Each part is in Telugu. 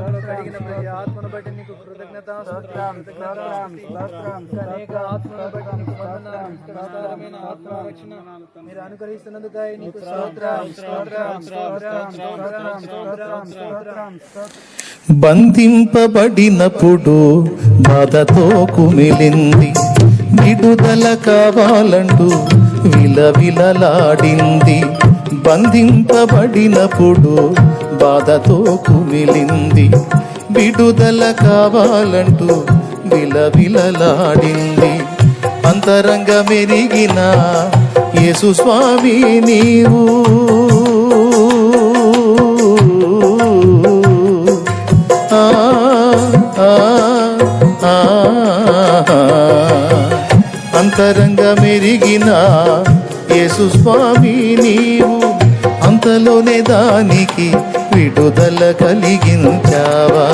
ఆత్మను బట్టి నీకు కృతజ్ఞత స్తోత్రం స్తోత్రం స్తోత్రం అనేక ఆత్మను బట్టి నీకు వందనాలు. కష్టకరమైన ఆత్మ రక్షణ మీరు అనుగ్రహిస్తున్నందుకై నీకు స్తోత్రం స్తోత్రం స్తోత్రం స్తోత్రం స్తోత్రం స్తోత్రం బంధింపబడినప్పుడు బాధతో కుమిలింది విడుదల కావాలంటూ విలవిలలాడింది బంధింపబడినప్పుడు బాధతో కుమిలింది. విడుదల కావాలంటూ విలవిలలాడింది. అంతరంగ మెరిగిన యేసు స్వామి నీవు. ఆ ఆ ఆ అంతరంగ మెరిగిన యేసు స్వామి నీవు అంతలోనే దానికి విడుదల కలిగించావా?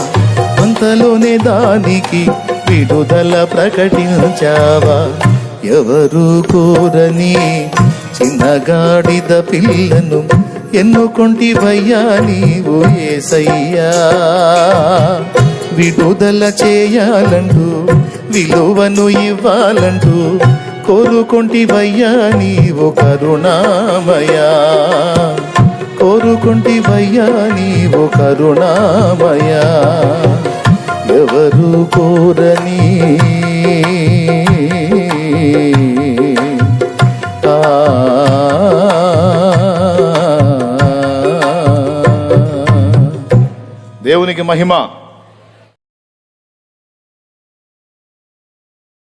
అంతలోనే దానికి విడుదల ప్రకటించావా? ఎవరు కోరని చిన్నగాడిద పిల్లను ఎన్నుకొంటివయ్యా నీవు ఏసయ్యా? విడుదల చేయాలంటూ విలువను ఇవ్వాలంటూ కోరుకుంటివయ్యా నీవు కరుణామయా. కోరుకుంటివయ్యా నీవు కరుణామయా. ఎవరు కోరని దేవునికి మహిమ.